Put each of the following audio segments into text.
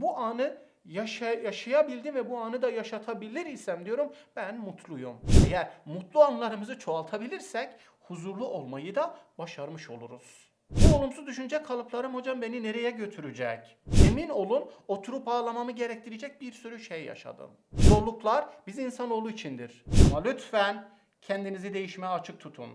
bu anı yaşa, yaşayabildim ve bu anı da yaşatabilir isem diyorum ben mutluyum. Eğer mutlu anlarımızı çoğaltabilirsek huzurlu olmayı da başarmış oluruz. Bu olumsuz düşünce kalıplarım hocam beni nereye götürecek? Emin olun oturup ağlamamı gerektirecek bir sürü şey yaşadım. Zorluklar biz insanoğlu içindir. Ama lütfen kendinizi değişmeye açık tutun.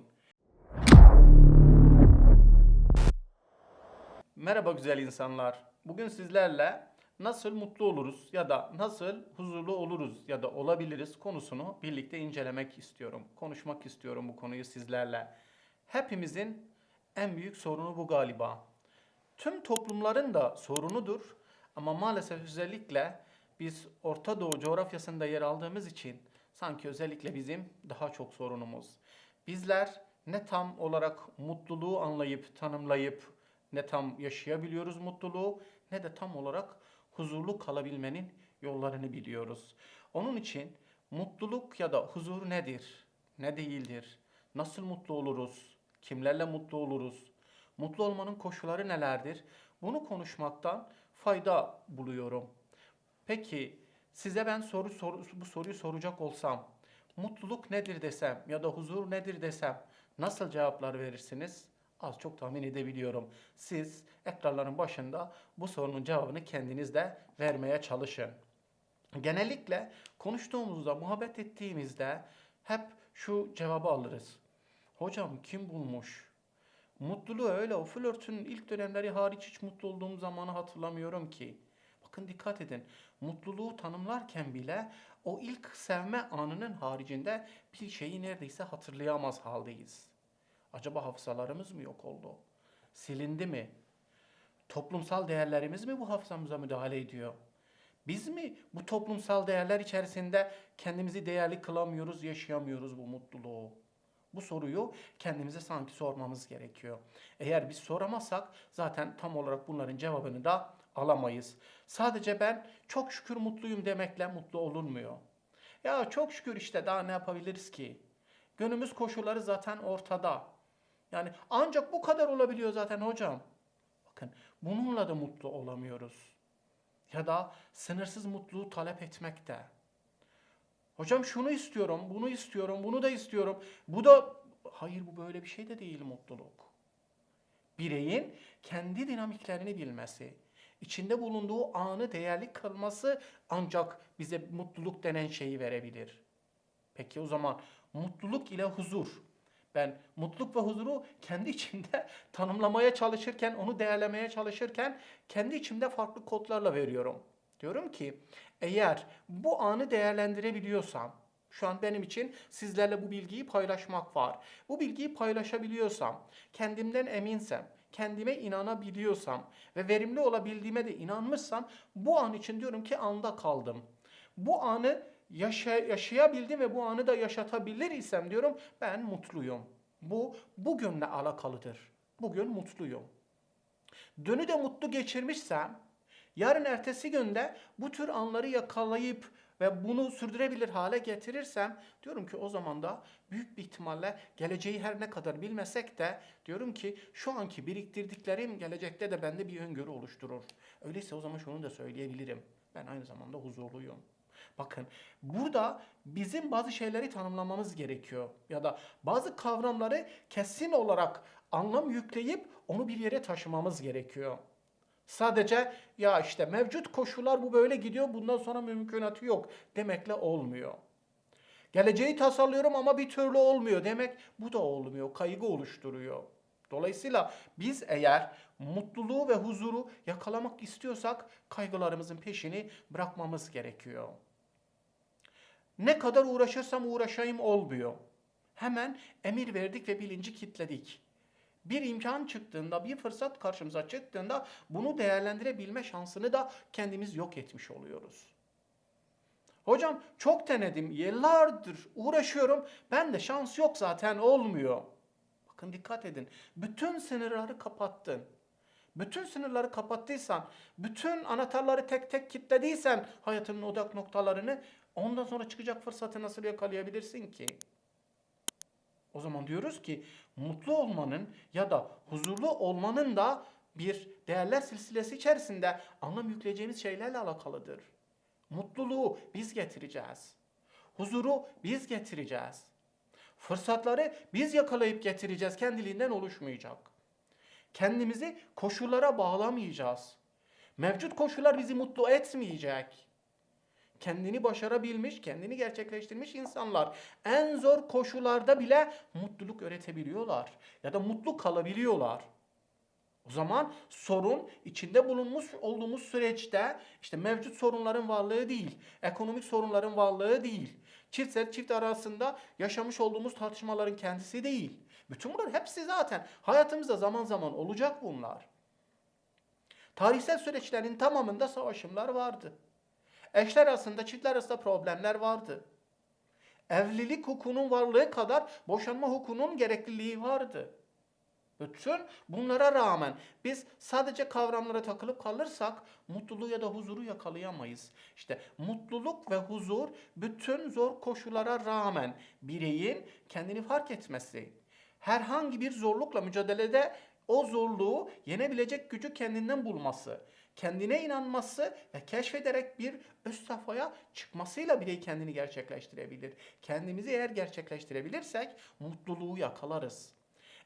Merhaba güzel insanlar. Bugün sizlerle nasıl mutlu oluruz ya da nasıl huzurlu oluruz ya da olabiliriz konusunu birlikte incelemek istiyorum. Konuşmak istiyorum bu konuyu sizlerle. Hepimizin en büyük sorunu bu galiba. Tüm toplumların da sorunudur ama maalesef özellikle biz Orta Doğu coğrafyasında yer aldığımız için sanki özellikle bizim daha çok sorunumuz. Bizler ne tam olarak mutluluğu anlayıp tanımlayıp ne tam yaşayabiliyoruz mutluluğu ne de tam olarak huzurlu kalabilmenin yollarını biliyoruz. Onun için mutluluk ya da huzur nedir? Ne değildir? Nasıl mutlu oluruz? Kimlerle mutlu oluruz? Mutlu olmanın koşulları nelerdir? Bunu konuşmaktan fayda buluyorum. Peki size ben soru, soru bu soruyu soracak olsam mutluluk nedir desem ya da huzur nedir desem nasıl cevaplar verirsiniz? Az çok tahmin edebiliyorum. Siz ekranların başında bu sorunun cevabını kendiniz de vermeye çalışın. Genellikle konuştuğumuzda, muhabbet ettiğimizde hep şu cevabı alırız. Hocam kim bulmuş? Mutluluğu öyle o flörtün ilk dönemleri hariç hiç mutlu olduğum zamanı hatırlamıyorum ki. Bakın dikkat edin. Mutluluğu tanımlarken bile o ilk sevme anının haricinde bir şeyi neredeyse hatırlayamaz haldeyiz. Acaba hafızalarımız mı yok oldu? Silindi mi? Toplumsal değerlerimiz mi bu hafızamıza müdahale ediyor? Biz mi bu toplumsal değerler içerisinde kendimizi değerli kılamıyoruz, yaşayamıyoruz bu mutluluğu? Bu soruyu kendimize sanki sormamız gerekiyor. Eğer biz soramazsak zaten tam olarak bunların cevabını da alamayız. Sadece ben çok şükür mutluyum demekle mutlu olunmuyor. Ya çok şükür işte daha ne yapabiliriz ki? Günümüz koşulları zaten ortada. Yani ancak bu kadar olabiliyor zaten hocam. Bakın bununla da mutlu olamıyoruz. Ya da sınırsız mutluluğu talep etmekte. Hocam şunu istiyorum, bunu istiyorum, bunu da istiyorum. Bu da hayır bu böyle bir şey de değil mutluluk. Bireyin kendi dinamiklerini bilmesi, içinde bulunduğu anı değerli kılması ancak bize mutluluk denen şeyi verebilir. Peki o zaman mutluluk ile huzur. Ben mutluluk ve huzuru kendi içimde tanımlamaya çalışırken, onu değerlemeye çalışırken kendi içimde farklı kodlarla veriyorum. Diyorum ki eğer bu anı değerlendirebiliyorsam, şu an benim için sizlerle bu bilgiyi paylaşmak var. Bu bilgiyi paylaşabiliyorsam, kendimden eminsem, kendime inanabiliyorsam ve verimli olabildiğime de inanmışsam bu an için diyorum ki anda kaldım. Bu anı yaşa yaşayabildim ve bu anı da yaşatabilir isem diyorum ben mutluyum. Bu bugünle alakalıdır. Bugün mutluyum. Dünü de mutlu geçirmişsem yarın ertesi günde bu tür anları yakalayıp ve bunu sürdürebilir hale getirirsem diyorum ki o zaman da büyük bir ihtimalle geleceği her ne kadar bilmesek de diyorum ki şu anki biriktirdiklerim gelecekte de bende bir öngörü oluşturur. Öyleyse o zaman şunu da söyleyebilirim. Ben aynı zamanda huzurluyum. Bakın burada bizim bazı şeyleri tanımlamamız gerekiyor. Ya da bazı kavramları kesin olarak anlam yükleyip onu bir yere taşımamız gerekiyor. Sadece ya işte mevcut koşullar bu böyle gidiyor bundan sonra mümkünatı yok demekle olmuyor. Geleceği tasarlıyorum ama bir türlü olmuyor demek bu da olmuyor. Kaygı oluşturuyor. Dolayısıyla biz eğer mutluluğu ve huzuru yakalamak istiyorsak kaygılarımızın peşini bırakmamız gerekiyor. Ne kadar uğraşırsam uğraşayım olmuyor. Hemen emir verdik ve bilinci kitledik. Bir imkan çıktığında, bir fırsat karşımıza çıktığında bunu değerlendirebilme şansını da kendimiz yok etmiş oluyoruz. Hocam çok denedim, yıllardır uğraşıyorum. Ben de şans yok zaten olmuyor. Bakın dikkat edin. Bütün sınırları kapattın. Bütün sınırları kapattıysan, bütün anahtarları tek tek kilitlediysen hayatının odak noktalarını ondan sonra çıkacak fırsatı nasıl yakalayabilirsin ki? O zaman diyoruz ki mutlu olmanın ya da huzurlu olmanın da bir değerler silsilesi içerisinde anlam yükleyeceğimiz şeylerle alakalıdır. Mutluluğu biz getireceğiz. Huzuru biz getireceğiz. Fırsatları biz yakalayıp getireceğiz. Kendiliğinden oluşmayacak. Kendimizi koşullara bağlamayacağız. Mevcut koşullar bizi mutlu etmeyecek. Kendini başarabilmiş, kendini gerçekleştirmiş insanlar en zor koşullarda bile mutluluk üretebiliyorlar ya da mutlu kalabiliyorlar. O zaman sorun içinde bulunmuş olduğumuz süreçte işte mevcut sorunların varlığı değil, ekonomik sorunların varlığı değil, çiftler çift arasında yaşamış olduğumuz tartışmaların kendisi değil. Bütün bunlar hepsi zaten hayatımızda zaman zaman olacak bunlar. Tarihsel süreçlerin tamamında savaşımlar vardı. Eşler arasında, çiftler arasında problemler vardı. Evlilik hukukunun varlığı kadar boşanma hukukunun gerekliliği vardı. Bütün bunlara rağmen biz sadece kavramlara takılıp kalırsak mutluluğu ya da huzuru yakalayamayız. İşte mutluluk ve huzur bütün zor koşullara rağmen bireyin kendini fark etmesi, herhangi bir zorlukla mücadelede o zorluğu yenebilecek gücü kendinden bulması, kendine inanması ve keşfederek bir üst safhaya çıkmasıyla birey kendini gerçekleştirebilir. Kendimizi eğer gerçekleştirebilirsek mutluluğu yakalarız.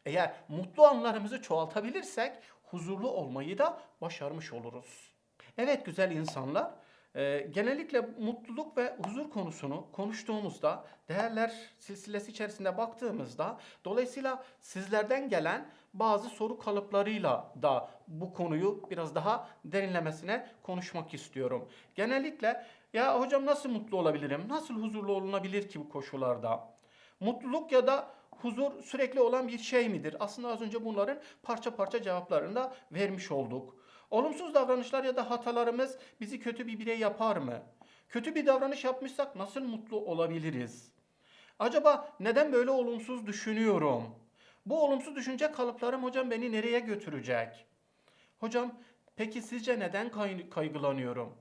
Eğer mutlu anlarımızı çoğaltabilirsek huzurlu olmayı da başarmış oluruz. Evet güzel insanlar, e, genellikle mutluluk ve huzur konusunu konuştuğumuzda, değerler silsilesi içerisinde baktığımızda, dolayısıyla sizlerden gelen bazı soru kalıplarıyla da bu konuyu biraz daha derinlemesine konuşmak istiyorum. Genellikle ya hocam nasıl mutlu olabilirim, nasıl huzurlu olunabilir ki bu koşullarda? Mutluluk ya da huzur sürekli olan bir şey midir? Aslında az önce bunların parça parça cevaplarını da vermiş olduk. Olumsuz davranışlar ya da hatalarımız bizi kötü bir birey yapar mı? Kötü bir davranış yapmışsak nasıl mutlu olabiliriz? Acaba neden böyle olumsuz düşünüyorum? Bu olumsuz düşünce kalıplarım hocam beni nereye götürecek? Hocam peki sizce neden kay- kaygılanıyorum?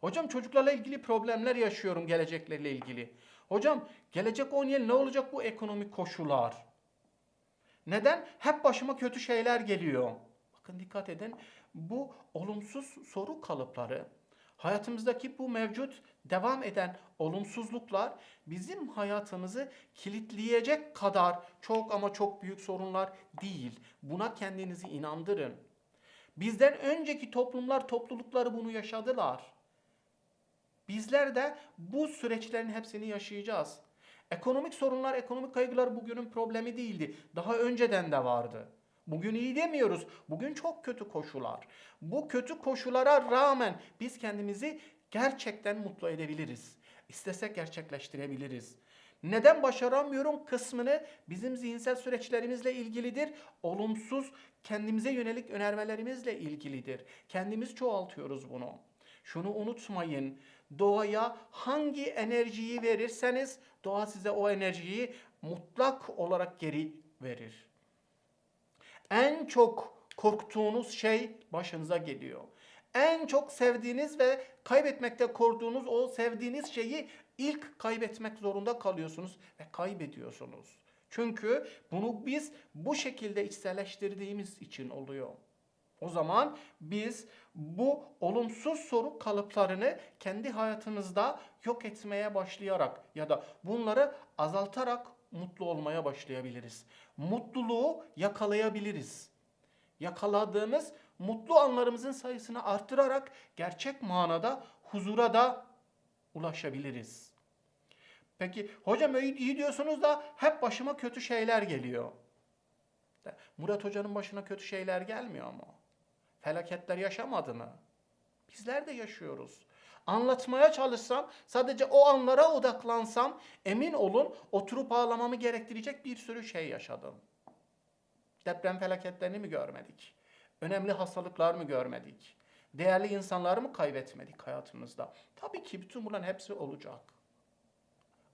Hocam çocuklarla ilgili problemler yaşıyorum geleceklerle ilgili. Hocam gelecek 10 yıl ne olacak bu ekonomik koşullar? Neden? Hep başıma kötü şeyler geliyor. Bakın dikkat edin. Bu olumsuz soru kalıpları hayatımızdaki bu mevcut devam eden olumsuzluklar bizim hayatımızı kilitleyecek kadar çok ama çok büyük sorunlar değil. Buna kendinizi inandırın. Bizden önceki toplumlar, toplulukları bunu yaşadılar. Bizler de bu süreçlerin hepsini yaşayacağız. Ekonomik sorunlar, ekonomik kaygılar bugünün problemi değildi. Daha önceden de vardı. Bugün iyi demiyoruz. Bugün çok kötü koşullar. Bu kötü koşullara rağmen biz kendimizi gerçekten mutlu edebiliriz. İstesek gerçekleştirebiliriz. Neden başaramıyorum kısmını bizim zihinsel süreçlerimizle ilgilidir. Olumsuz kendimize yönelik önermelerimizle ilgilidir. Kendimiz çoğaltıyoruz bunu. Şunu unutmayın. Doğaya hangi enerjiyi verirseniz doğa size o enerjiyi mutlak olarak geri verir. En çok korktuğunuz şey başınıza geliyor. En çok sevdiğiniz ve kaybetmekte korktuğunuz o sevdiğiniz şeyi ilk kaybetmek zorunda kalıyorsunuz ve kaybediyorsunuz. Çünkü bunu biz bu şekilde içselleştirdiğimiz için oluyor. O zaman biz bu olumsuz soru kalıplarını kendi hayatımızda yok etmeye başlayarak ya da bunları azaltarak mutlu olmaya başlayabiliriz. Mutluluğu yakalayabiliriz. Yakaladığımız mutlu anlarımızın sayısını artırarak gerçek manada huzura da ulaşabiliriz. Peki hocam iyi diyorsunuz da hep başıma kötü şeyler geliyor. Murat Hoca'nın başına kötü şeyler gelmiyor mu? Felaketler yaşamadı mı? Bizler de yaşıyoruz. Anlatmaya çalışsam, sadece o anlara odaklansam emin olun oturup ağlamamı gerektirecek bir sürü şey yaşadım. Deprem felaketlerini mi görmedik? Önemli hastalıklar mı görmedik? Değerli insanları mı kaybetmedik hayatımızda? Tabii ki bütün bunların hepsi olacak.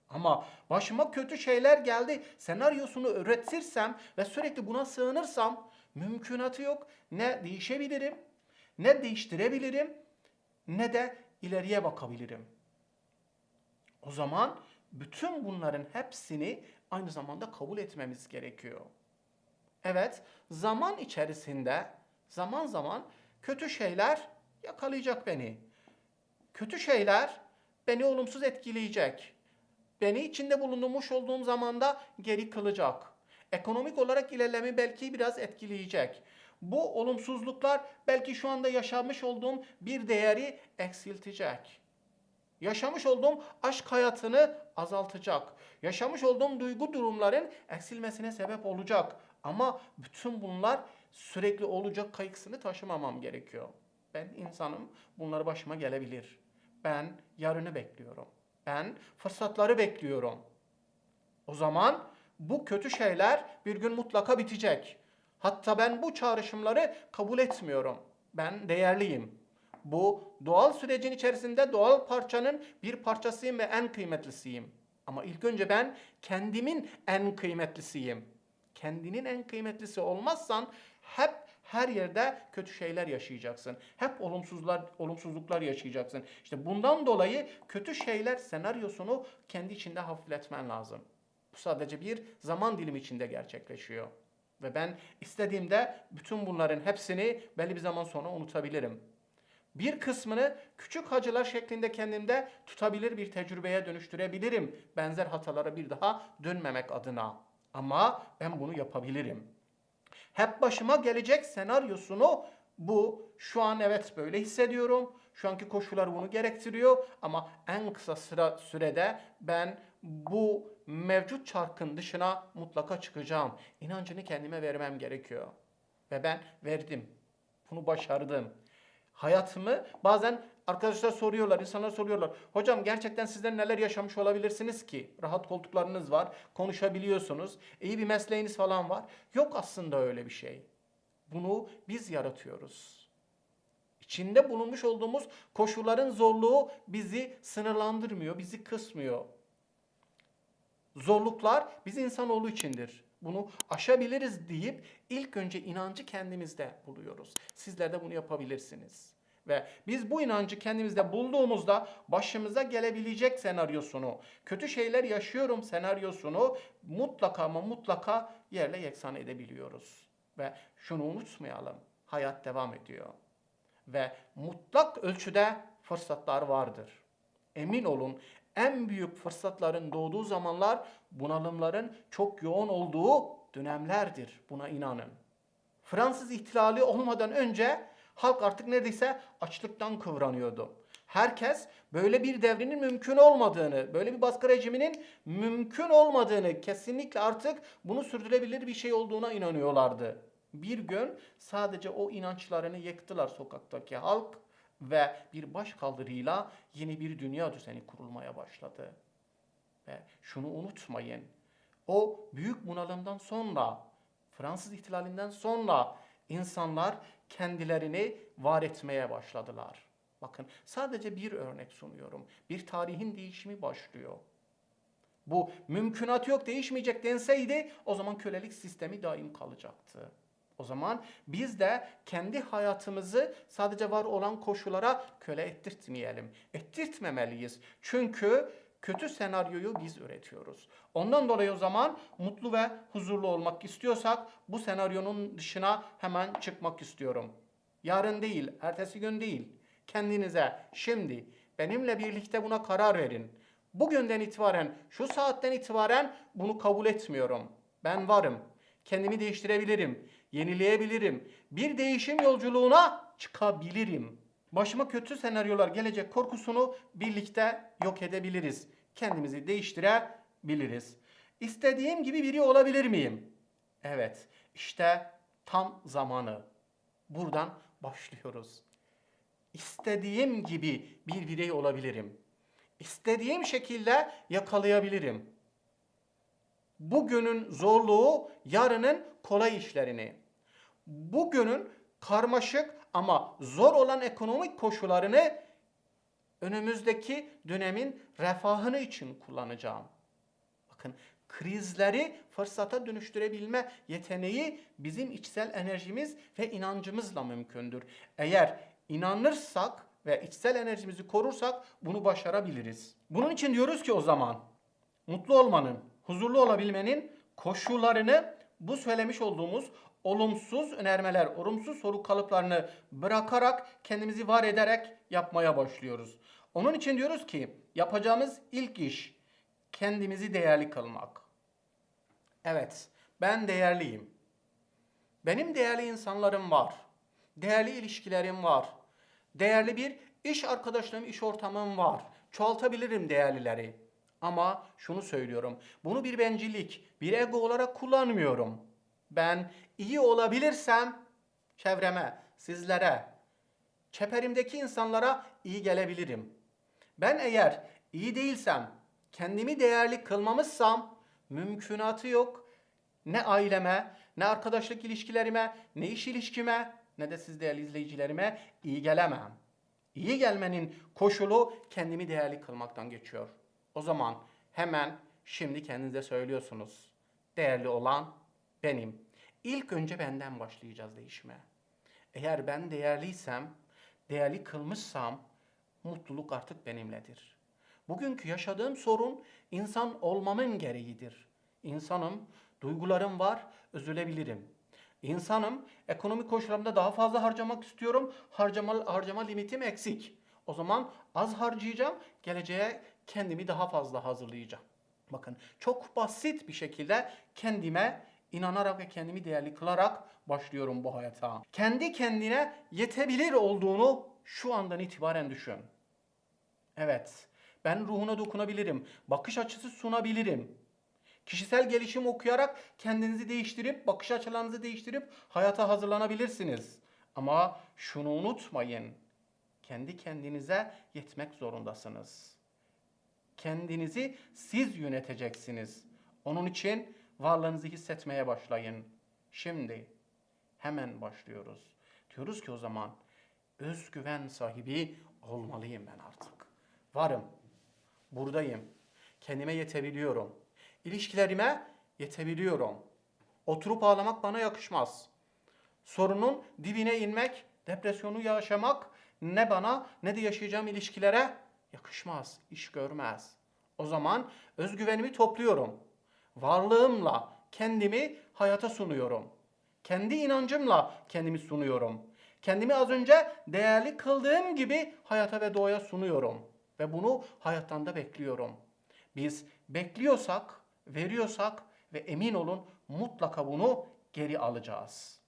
Ama başıma kötü şeyler geldi senaryosunu üretirsem ve sürekli buna sığınırsam mümkünatı yok. Ne değişebilirim, ne değiştirebilirim, ne de ileriye bakabilirim. O zaman bütün bunların hepsini aynı zamanda kabul etmemiz gerekiyor. Evet, zaman içerisinde Zaman zaman kötü şeyler yakalayacak beni. Kötü şeyler beni olumsuz etkileyecek. Beni içinde bulunmuş olduğum zamanda geri kılacak. Ekonomik olarak ilerlemi belki biraz etkileyecek. Bu olumsuzluklar belki şu anda yaşamış olduğum bir değeri eksiltecek. Yaşamış olduğum aşk hayatını azaltacak. Yaşamış olduğum duygu durumların eksilmesine sebep olacak. Ama bütün bunlar sürekli olacak kaygısını taşımamam gerekiyor. Ben insanım. Bunlar başıma gelebilir. Ben yarını bekliyorum. Ben fırsatları bekliyorum. O zaman bu kötü şeyler bir gün mutlaka bitecek. Hatta ben bu çağrışımları kabul etmiyorum. Ben değerliyim. Bu doğal sürecin içerisinde doğal parçanın bir parçasıyım ve en kıymetlisiyim. Ama ilk önce ben kendimin en kıymetlisiyim. Kendinin en kıymetlisi olmazsan hep her yerde kötü şeyler yaşayacaksın. Hep olumsuzlar, olumsuzluklar yaşayacaksın. İşte bundan dolayı kötü şeyler senaryosunu kendi içinde hafifletmen lazım. Bu sadece bir zaman dilimi içinde gerçekleşiyor. Ve ben istediğimde bütün bunların hepsini belli bir zaman sonra unutabilirim. Bir kısmını küçük hacılar şeklinde kendimde tutabilir bir tecrübeye dönüştürebilirim. Benzer hatalara bir daha dönmemek adına. Ama ben bunu yapabilirim. Hep başıma gelecek senaryosunu bu şu an evet böyle hissediyorum. Şu anki koşullar bunu gerektiriyor ama en kısa sıra sürede ben bu mevcut çarkın dışına mutlaka çıkacağım. İnancını kendime vermem gerekiyor. Ve ben verdim. Bunu başardım. Hayatımı bazen arkadaşlar soruyorlar, insanlar soruyorlar. Hocam gerçekten sizler neler yaşamış olabilirsiniz ki? Rahat koltuklarınız var, konuşabiliyorsunuz, iyi bir mesleğiniz falan var. Yok aslında öyle bir şey. Bunu biz yaratıyoruz. İçinde bulunmuş olduğumuz koşulların zorluğu bizi sınırlandırmıyor, bizi kısmıyor. Zorluklar biz insanoğlu içindir. Bunu aşabiliriz deyip ilk önce inancı kendimizde buluyoruz. Sizler de bunu yapabilirsiniz. Ve biz bu inancı kendimizde bulduğumuzda başımıza gelebilecek senaryosunu, kötü şeyler yaşıyorum senaryosunu mutlaka ama mutlaka yerle yeksan edebiliyoruz. Ve şunu unutmayalım. Hayat devam ediyor. Ve mutlak ölçüde fırsatlar vardır. Emin olun en büyük fırsatların doğduğu zamanlar bunalımların çok yoğun olduğu dönemlerdir. Buna inanın. Fransız ihtilali olmadan önce halk artık neredeyse açlıktan kıvranıyordu. Herkes böyle bir devrinin mümkün olmadığını, böyle bir baskı rejiminin mümkün olmadığını, kesinlikle artık bunu sürdürebilir bir şey olduğuna inanıyorlardı. Bir gün sadece o inançlarını yıktılar sokaktaki halk ve bir başkaldırıyla yeni bir dünya düzeni kurulmaya başladı. Ve şunu unutmayın. O büyük bunalımdan sonra, Fransız ihtilalinden sonra insanlar kendilerini var etmeye başladılar. Bakın sadece bir örnek sunuyorum. Bir tarihin değişimi başlıyor. Bu mümkünat yok değişmeyecek denseydi o zaman kölelik sistemi daim kalacaktı. O zaman biz de kendi hayatımızı sadece var olan koşullara köle ettirtmeyelim. Ettirtmemeliyiz. Çünkü kötü senaryoyu biz üretiyoruz. Ondan dolayı o zaman mutlu ve huzurlu olmak istiyorsak bu senaryonun dışına hemen çıkmak istiyorum. Yarın değil, ertesi gün değil. Kendinize şimdi benimle birlikte buna karar verin. Bugünden itibaren, şu saatten itibaren bunu kabul etmiyorum. Ben varım. Kendimi değiştirebilirim, yenileyebilirim. Bir değişim yolculuğuna çıkabilirim. Başıma kötü senaryolar gelecek korkusunu birlikte yok edebiliriz. Kendimizi değiştirebiliriz. İstediğim gibi biri olabilir miyim? Evet, işte tam zamanı. Buradan başlıyoruz. İstediğim gibi bir birey olabilirim. İstediğim şekilde yakalayabilirim. Bugünün zorluğu yarının kolay işlerini. Bugünün karmaşık ama zor olan ekonomik koşullarını önümüzdeki dönemin refahını için kullanacağım. Bakın krizleri fırsata dönüştürebilme yeteneği bizim içsel enerjimiz ve inancımızla mümkündür. Eğer inanırsak ve içsel enerjimizi korursak bunu başarabiliriz. Bunun için diyoruz ki o zaman mutlu olmanın, huzurlu olabilmenin koşullarını bu söylemiş olduğumuz olumsuz önermeler, olumsuz soru kalıplarını bırakarak kendimizi var ederek yapmaya başlıyoruz. Onun için diyoruz ki yapacağımız ilk iş kendimizi değerli kılmak. Evet, ben değerliyim. Benim değerli insanlarım var. Değerli ilişkilerim var. Değerli bir iş arkadaşlığım, iş ortamım var. Çoğaltabilirim değerlileri. Ama şunu söylüyorum. Bunu bir bencillik, bir ego olarak kullanmıyorum. Ben iyi olabilirsem çevreme, sizlere, çeperimdeki insanlara iyi gelebilirim. Ben eğer iyi değilsem, kendimi değerli kılmamışsam mümkünatı yok. Ne aileme, ne arkadaşlık ilişkilerime, ne iş ilişkime, ne de siz değerli izleyicilerime iyi gelemem. İyi gelmenin koşulu kendimi değerli kılmaktan geçiyor. O zaman hemen şimdi kendinize söylüyorsunuz. Değerli olan benim. İlk önce benden başlayacağız değişime. Eğer ben değerliysem, değerli kılmışsam mutluluk artık benimledir. Bugünkü yaşadığım sorun insan olmamın gereğidir. İnsanım, duygularım var, üzülebilirim. İnsanım, ekonomik koşullarımda daha fazla harcamak istiyorum. Harcama, harcama limitim eksik. O zaman az harcayacağım, geleceğe kendimi daha fazla hazırlayacağım. Bakın çok basit bir şekilde kendime inanarak ve kendimi değerli kılarak başlıyorum bu hayata. Kendi kendine yetebilir olduğunu şu andan itibaren düşün. Evet, ben ruhuna dokunabilirim, bakış açısı sunabilirim. Kişisel gelişim okuyarak kendinizi değiştirip, bakış açılarınızı değiştirip hayata hazırlanabilirsiniz. Ama şunu unutmayın. Kendi kendinize yetmek zorundasınız. Kendinizi siz yöneteceksiniz. Onun için varlığınızı hissetmeye başlayın. Şimdi hemen başlıyoruz. Diyoruz ki o zaman özgüven sahibi olmalıyım ben artık. Varım. Buradayım. Kendime yetebiliyorum. İlişkilerime yetebiliyorum. Oturup ağlamak bana yakışmaz. Sorunun dibine inmek, depresyonu yaşamak ne bana ne de yaşayacağım ilişkilere yakışmaz, iş görmez. O zaman özgüvenimi topluyorum. Varlığımla kendimi hayata sunuyorum. Kendi inancımla kendimi sunuyorum. Kendimi az önce değerli kıldığım gibi hayata ve doğaya sunuyorum. Ve bunu hayattan da bekliyorum. Biz bekliyorsak, veriyorsak ve emin olun mutlaka bunu geri alacağız.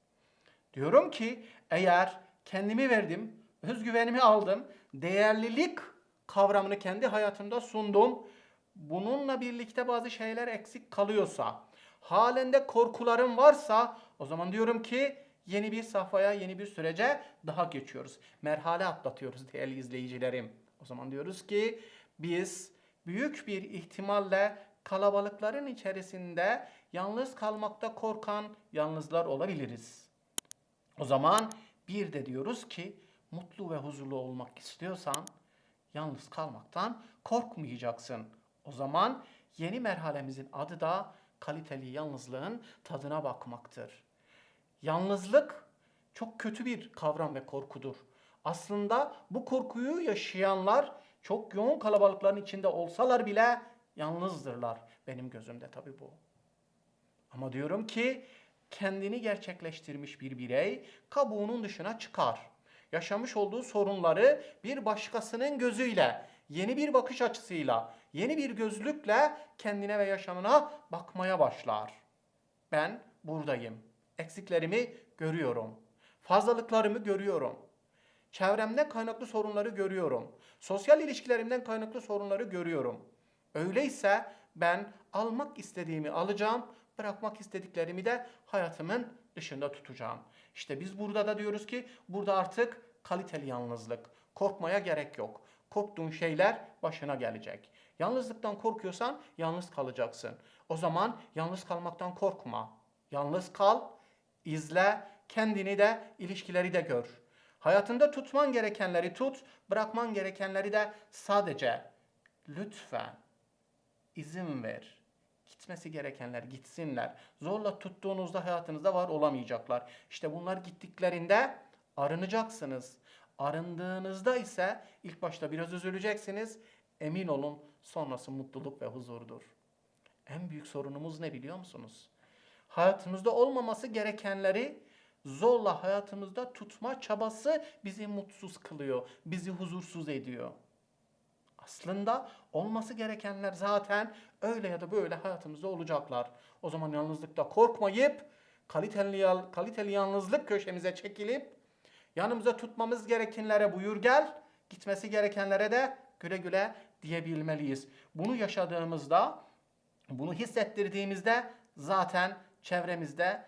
Diyorum ki eğer kendimi verdim, özgüvenimi aldım, değerlilik kavramını kendi hayatımda sundum. Bununla birlikte bazı şeyler eksik kalıyorsa, halinde korkularım varsa o zaman diyorum ki yeni bir safhaya, yeni bir sürece daha geçiyoruz. Merhale atlatıyoruz değerli izleyicilerim. O zaman diyoruz ki biz büyük bir ihtimalle kalabalıkların içerisinde yalnız kalmakta korkan yalnızlar olabiliriz. O zaman bir de diyoruz ki mutlu ve huzurlu olmak istiyorsan yalnız kalmaktan korkmayacaksın. O zaman yeni merhalemizin adı da kaliteli yalnızlığın tadına bakmaktır. Yalnızlık çok kötü bir kavram ve korkudur. Aslında bu korkuyu yaşayanlar çok yoğun kalabalıkların içinde olsalar bile yalnızdırlar. Benim gözümde tabii bu. Ama diyorum ki kendini gerçekleştirmiş bir birey kabuğunun dışına çıkar. Yaşamış olduğu sorunları bir başkasının gözüyle, yeni bir bakış açısıyla, yeni bir gözlükle kendine ve yaşamına bakmaya başlar. Ben buradayım. Eksiklerimi görüyorum. Fazlalıklarımı görüyorum. Çevremden kaynaklı sorunları görüyorum. Sosyal ilişkilerimden kaynaklı sorunları görüyorum. Öyleyse ben almak istediğimi alacağım, bırakmak istediklerimi de hayatımın dışında tutacağım. İşte biz burada da diyoruz ki burada artık kaliteli yalnızlık. Korkmaya gerek yok. Korktuğun şeyler başına gelecek. Yalnızlıktan korkuyorsan yalnız kalacaksın. O zaman yalnız kalmaktan korkma. Yalnız kal, izle, kendini de, ilişkileri de gör. Hayatında tutman gerekenleri tut, bırakman gerekenleri de sadece lütfen izin ver. Gitmesi gerekenler gitsinler. Zorla tuttuğunuzda hayatınızda var olamayacaklar. İşte bunlar gittiklerinde arınacaksınız. Arındığınızda ise ilk başta biraz üzüleceksiniz. Emin olun sonrası mutluluk ve huzurdur. En büyük sorunumuz ne biliyor musunuz? hayatımızda olmaması gerekenleri zorla hayatımızda tutma çabası bizi mutsuz kılıyor, bizi huzursuz ediyor. Aslında olması gerekenler zaten öyle ya da böyle hayatımızda olacaklar. O zaman yalnızlıkta korkmayıp kaliteli, kaliteli yalnızlık köşemize çekilip yanımıza tutmamız gerekenlere buyur gel, gitmesi gerekenlere de güle güle diyebilmeliyiz. Bunu yaşadığımızda, bunu hissettirdiğimizde zaten çevremizde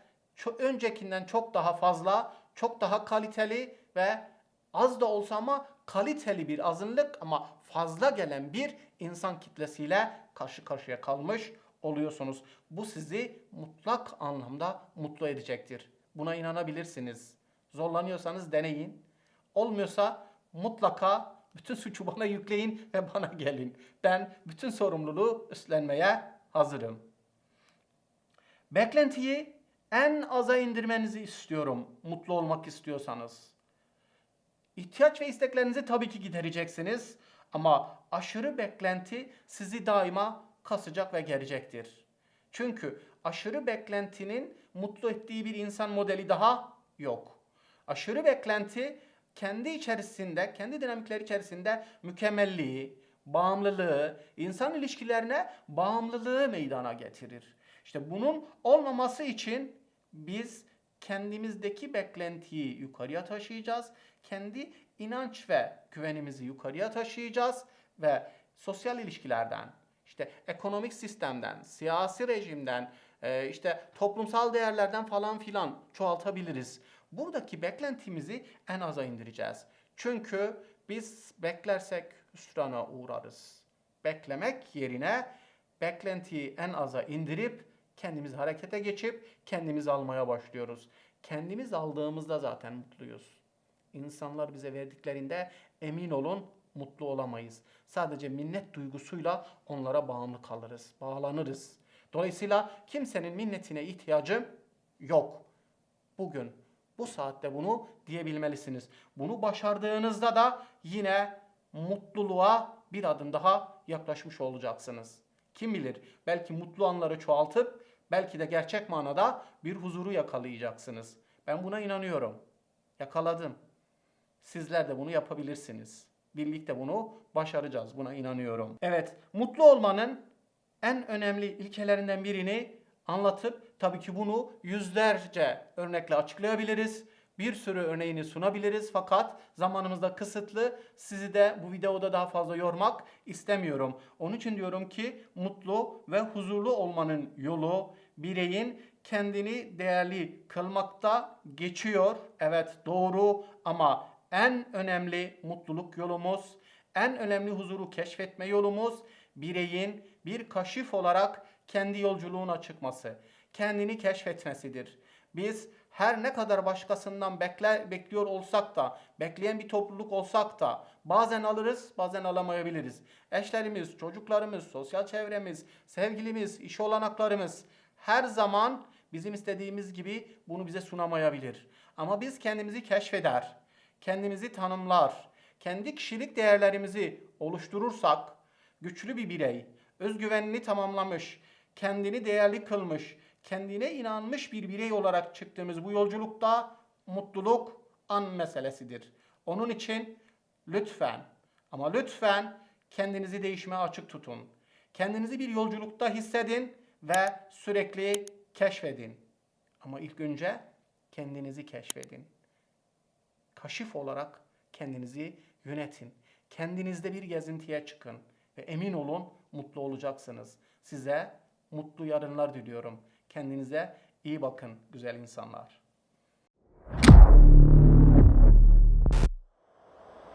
öncekinden çok daha fazla, çok daha kaliteli ve az da olsa ama kaliteli bir azınlık ama fazla gelen bir insan kitlesiyle karşı karşıya kalmış oluyorsunuz. Bu sizi mutlak anlamda mutlu edecektir. Buna inanabilirsiniz. Zorlanıyorsanız deneyin. Olmuyorsa mutlaka bütün suçu bana yükleyin ve bana gelin. Ben bütün sorumluluğu üstlenmeye hazırım. Beklentiyi en aza indirmenizi istiyorum mutlu olmak istiyorsanız. İhtiyaç ve isteklerinizi tabii ki gidereceksiniz ama aşırı beklenti sizi daima kasacak ve gerecektir. Çünkü aşırı beklentinin mutlu ettiği bir insan modeli daha yok. Aşırı beklenti kendi içerisinde, kendi dinamikleri içerisinde mükemmelliği, bağımlılığı, insan ilişkilerine bağımlılığı meydana getirir. İşte bunun olmaması için biz kendimizdeki beklentiyi yukarıya taşıyacağız. Kendi inanç ve güvenimizi yukarıya taşıyacağız ve sosyal ilişkilerden, işte ekonomik sistemden, siyasi rejimden, e, işte toplumsal değerlerden falan filan çoğaltabiliriz. Buradaki beklentimizi en aza indireceğiz. Çünkü biz beklersek hüsrana uğrarız. Beklemek yerine beklentiyi en aza indirip kendimizi harekete geçip kendimizi almaya başlıyoruz. Kendimiz aldığımızda zaten mutluyuz. İnsanlar bize verdiklerinde emin olun mutlu olamayız. Sadece minnet duygusuyla onlara bağımlı kalırız, bağlanırız. Dolayısıyla kimsenin minnetine ihtiyacı yok. Bugün bu saatte bunu diyebilmelisiniz. Bunu başardığınızda da yine mutluluğa bir adım daha yaklaşmış olacaksınız. Kim bilir belki mutlu anları çoğaltıp belki de gerçek manada bir huzuru yakalayacaksınız. Ben buna inanıyorum. Yakaladım. Sizler de bunu yapabilirsiniz. Birlikte bunu başaracağız. Buna inanıyorum. Evet, mutlu olmanın en önemli ilkelerinden birini anlatıp tabii ki bunu yüzlerce örnekle açıklayabiliriz. Bir sürü örneğini sunabiliriz fakat zamanımız da kısıtlı. Sizi de bu videoda daha fazla yormak istemiyorum. Onun için diyorum ki mutlu ve huzurlu olmanın yolu bireyin kendini değerli kılmakta geçiyor. Evet doğru ama en önemli mutluluk yolumuz, en önemli huzuru keşfetme yolumuz bireyin bir kaşif olarak kendi yolculuğuna çıkması, kendini keşfetmesidir. Biz her ne kadar başkasından bekler, bekliyor olsak da, bekleyen bir topluluk olsak da bazen alırız, bazen alamayabiliriz. Eşlerimiz, çocuklarımız, sosyal çevremiz, sevgilimiz, iş olanaklarımız her zaman bizim istediğimiz gibi bunu bize sunamayabilir. Ama biz kendimizi keşfeder, kendimizi tanımlar, kendi kişilik değerlerimizi oluşturursak güçlü bir birey, özgüvenini tamamlamış, kendini değerli kılmış, kendine inanmış bir birey olarak çıktığımız bu yolculukta mutluluk an meselesidir. Onun için lütfen ama lütfen kendinizi değişmeye açık tutun. Kendinizi bir yolculukta hissedin ve sürekli keşfedin. Ama ilk önce kendinizi keşfedin. Kaşif olarak kendinizi yönetin. Kendinizde bir gezintiye çıkın ve emin olun mutlu olacaksınız. Size mutlu yarınlar diliyorum. Kendinize iyi bakın güzel insanlar.